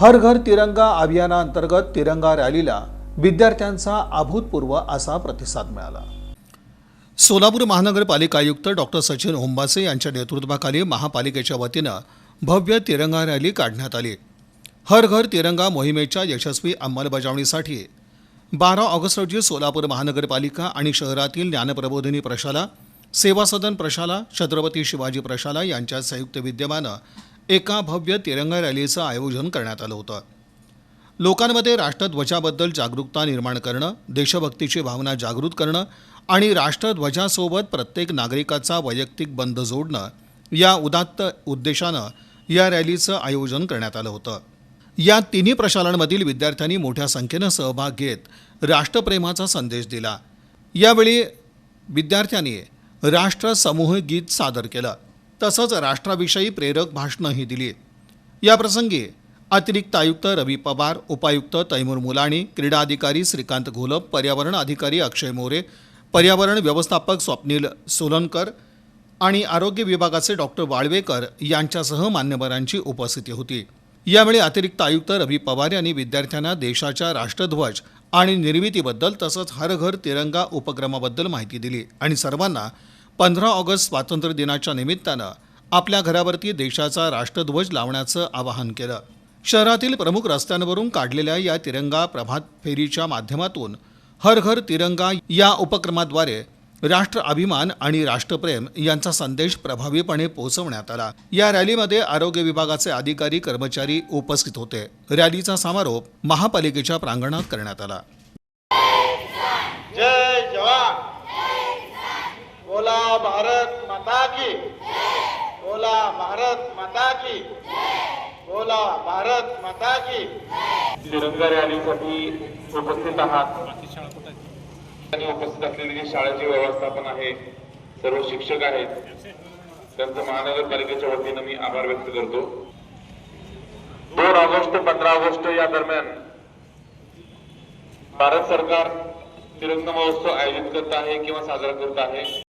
हर घर तिरंगा अभियानाअंतर्गत तिरंगा रॅलीला विद्यार्थ्यांचा अभूतपूर्व असा प्रतिसाद मिळाला. सोलापूर महानगरपालिका आयुक्त डॉक्टर सचिन होंबासे यांच्या नेतृत्वाखाली महापालिकेच्या वतीनं भव्य तिरंगा रॅली काढण्यात आली. हर घर तिरंगा मोहिमेच्या यशस्वी अंमलबजावणीसाठी बारा ऑगस्ट रोजी सोलापूर महानगरपालिका आणि शहरातील ज्ञानप्रबोधिनी प्रशाला सेवा सदन प्रशाला छत्रपती शिवाजी प्रशाला यांच्या संयुक्त विद्यमानं एका भव्य तिरंगा रॅलीचं आयोजन करण्यात आलं होतं. लोकांमध्ये राष्ट्रध्वजाबद्दल जागरूकता निर्माण करणं देशभक्तीची भावना जागृत करणं आणि राष्ट्रध्वजासोबत प्रत्येक नागरिकाचा वैयक्तिक बंध जोडणं या उदात्त उद्देशानं या रॅलीचं आयोजन करण्यात आलं होतं. या तिन्ही प्रशालांमधील विद्यार्थ्यांनी मोठ्या संख्येनं सहभाग घेत राष्ट्रप्रेमाचा संदेश दिला. यावेळी विद्यार्थ्यांनी राष्ट्र समूह गीत सादर केलं. तसंच राष्ट्राविषयी प्रेरक भाषणंही दिली याप्रसंगी अतिरिक्त आयुक्त रवी पवार उपायुक्त तैमूर मुलाणी क्रीडा अधिकारी श्रीकांत घोलप पर्यावरण अधिकारी अक्षय मोरे पर्यावरण व्यवस्थापक स्वप्नील सोलनकर आणि आरोग्य विभागाचे डॉक्टर वाळवेकर यांच्यासह मान्यवरांची उपस्थिती होती. यावेळी अतिरिक्त आयुक्त रवी पवार यांनी विद्यार्थ्यांना देशाच्या राष्ट्रध्वज आणि निर्मितीबद्दल तसंच हर घर तिरंगा उपक्रमाबद्दल माहिती दिली आणि सर्वांना पंधरा ऑगस्ट स्वातंत्र्य दिनाच्या निमित्तानं आपल्या घरावरती देशाचा राष्ट्रध्वज लावण्याचं आवाहन केलं. शहरातील प्रमुख रस्त्यांवरून काढलेल्या या तिरंगा प्रभात फेरीच्या माध्यमातून हर घर तिरंगा या उपक्रमाद्वारे राष्ट्र अभिमान आणि राष्ट्रप्रेम यांचा संदेश प्रभावीपणे पोहोचवण्यात आला. या रॅलीमध्ये आरोग्य विभागाचे अधिकारी कर्मचारी उपस्थित होते. रॅलीचा समारोप महापालिकेच्या प्रांगणात करण्यात आला. भारत माता की। बोला भारत माता की। बोला भारत माता की। तिरंगा रॅलीसाठी उपस्थित आहात. आणि उपस्थित असलेली जी शाळेचे व्यवस्थापन आहे सर्व शिक्षक आहेत त्यांचं महानगरपालिकेच्या वतीनं मी आभार व्यक्त करतो. दोन ऑगस्ट पंधरा ऑगस्ट या दरम्यान भारत सरकार तिरंगा महोत्सव आयोजित करत आहे किंवा साजरा करत आहे.